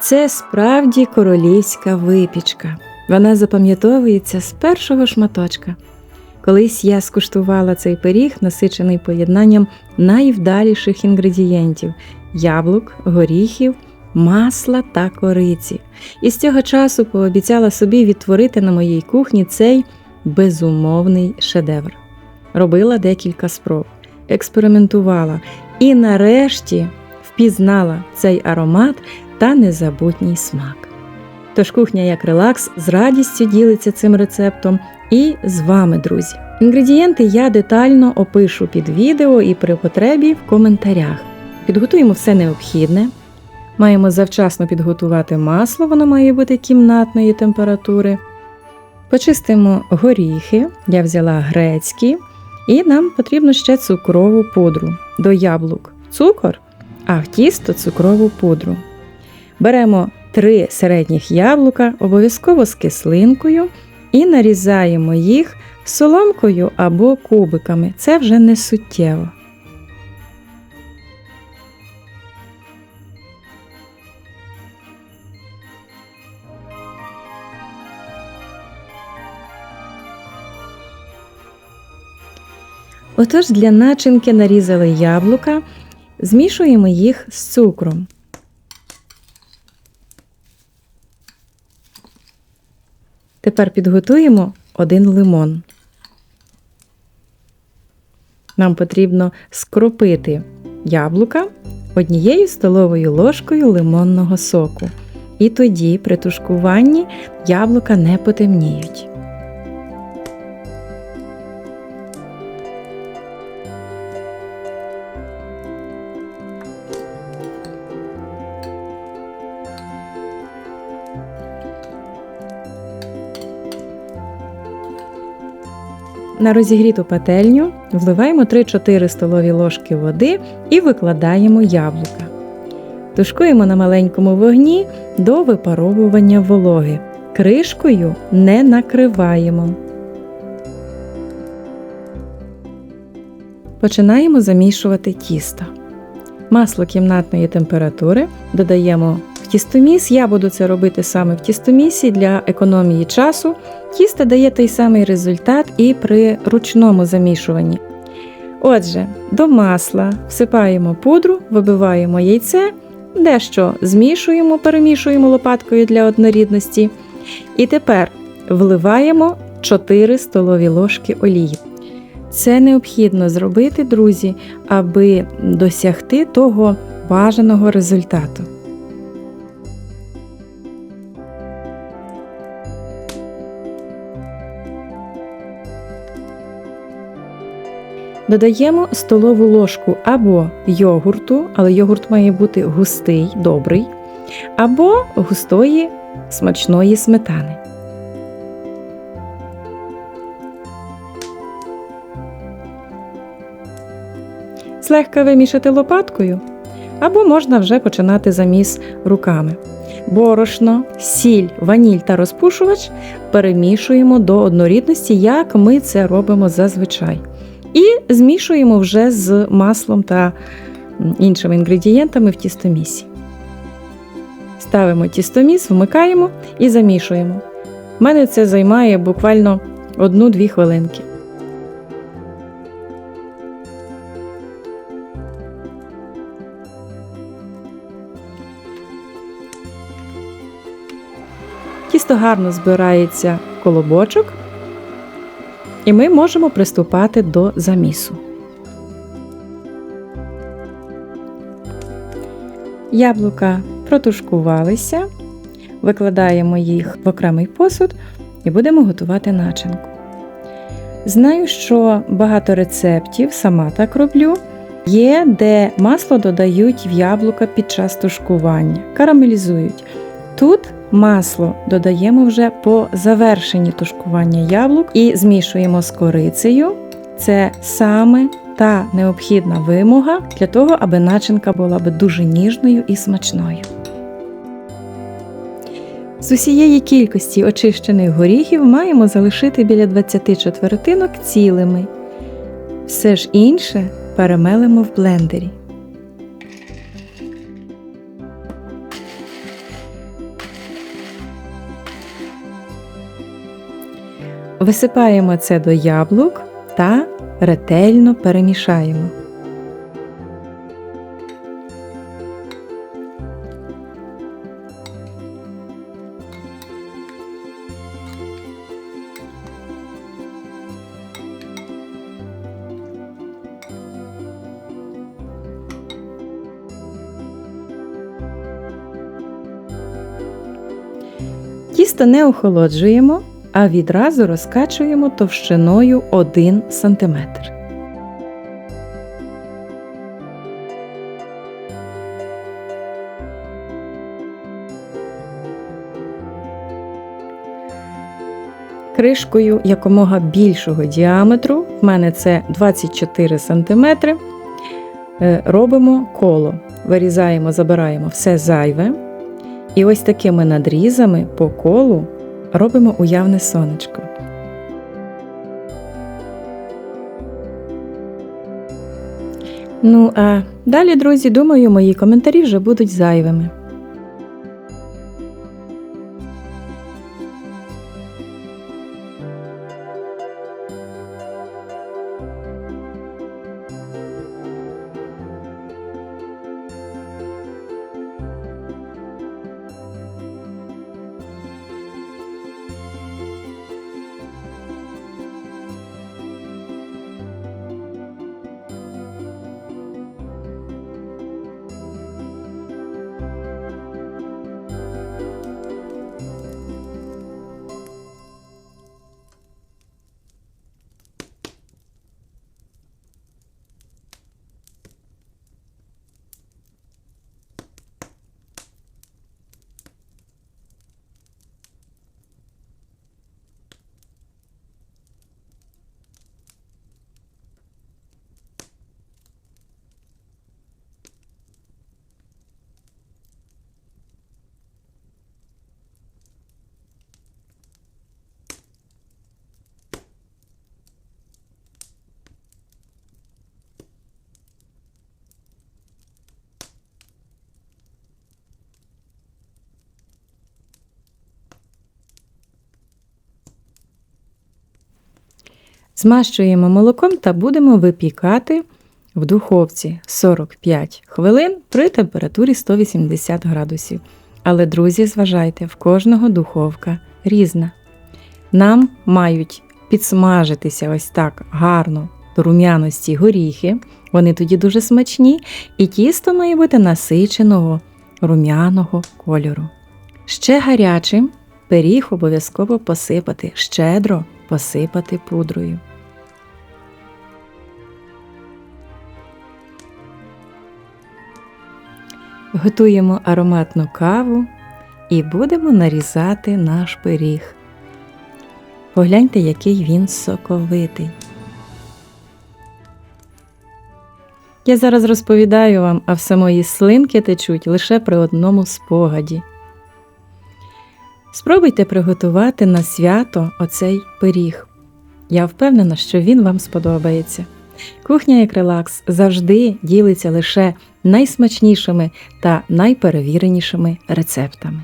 Це справді королівська випічка. Вона запам'ятовується з першого шматочка. Колись я скуштувала цей пиріг, насичений поєднанням найвдаліших інгредієнтів яблук, горіхів, масла та кориці. І з цього часу пообіцяла собі відтворити на моїй кухні цей безумовний шедевр. Робила декілька спроб, експериментувала і нарешті впізнала цей аромат та незабутній смак. Тож кухня як релакс з радістю ділиться цим рецептом і з вами, друзі. Інгредієнти я детально опишу під відео і при потребі в коментарях. Підготуємо все необхідне. Маємо завчасно підготувати масло, воно має бути кімнатної температури. Почистимо горіхи, я взяла грецькі, і нам потрібно ще цукрову пудру. До яблук цукор, а в тісто цукрову пудру. Беремо три середніх яблука, обов'язково з кислинкою, і нарізаємо їх соломкою або кубиками. Це вже не суттєво. Отож, для начинки нарізали яблука, змішуємо їх з цукром. Тепер підготуємо один лимон. Нам потрібно скропити яблука однією столовою ложкою лимонного соку. І тоді при тушкуванні яблука не потемніють. На розігріту пательню вливаємо 3-4 столові ложки води і викладаємо яблука. Тушкуємо на маленькому вогні до випаровування вологи. Кришкою не накриваємо. Починаємо замішувати тісто. Масло кімнатної температури додаємо тістоміс. Я буду це робити саме в тістомісі для економії часу. Тісто дає той самий результат і при ручному замішуванні. Отже, до масла всипаємо пудру, вибиваємо яйце, дещо змішуємо, перемішуємо лопаткою для однорідності. І тепер вливаємо 4 столові ложки олії. Це необхідно зробити, друзі, аби досягти того бажаного результату. Додаємо столову ложку або йогурту, але йогурт має бути густий, добрий, або густої смачної сметани. Злегка вимішати лопаткою, або можна вже починати заміс руками. Борошно, сіль, ваніль та розпушувач перемішуємо до однорідності, як ми це робимо зазвичай. І змішуємо вже з маслом та іншими інгредієнтами в тістомісі. Ставимо тістоміс, вмикаємо і замішуємо. У мене це займає буквально 1-2 хвилинки. Тісто гарно збирається в колобочок, і ми можемо приступати до замісу. Яблука протушкувалися, викладаємо їх в окремий посуд і будемо готувати начинку. Знаю, що багато рецептів, сама так роблю, є, де масло додають в яблука під час тушкування, карамелізують. Тут масло додаємо вже по завершенні тушкування яблук і змішуємо з корицею. Це саме та необхідна вимога для того, аби начинка була би дуже ніжною і смачною. З усієї кількості очищених горіхів маємо залишити біля 20 четвертинок цілими. Все ж інше перемелимо в блендері. Висипаємо це до яблук та ретельно перемішаємо. Тісто не охолоджуємо, а відразу розкачуємо товщиною 1 см. Кришкою якомога більшого діаметру, в мене це 24 см, е, робимо коло. Вирізаємо, забираємо все зайве. І ось такими надрізами по колу робимо уявне сонечко. Ну, а далі, друзі, думаю, мої коментарі вже будуть зайвими. Змащуємо молоком та будемо випікати в духовці 45 хвилин при температурі 180 градусів. Але, друзі, зважайте, в кожного духовка різна. Нам мають підсмажитися ось так гарно до рум'яності горіхи, вони тоді дуже смачні, і тісто має бути насиченого рум'яного кольору. Ще гарячим пиріг обов'язково посипати, щедро посипати пудрою. Готуємо ароматну каву і будемо нарізати наш пиріг. Погляньте, який він соковитий. Я зараз розповідаю вам, а все мої слинки течуть лише при одному спогаді. Спробуйте приготувати на свято оцей пиріг. Я впевнена, що він вам сподобається. Кухня як релакс завжди ділиться лише найсмачнішими та найперевіренішими рецептами.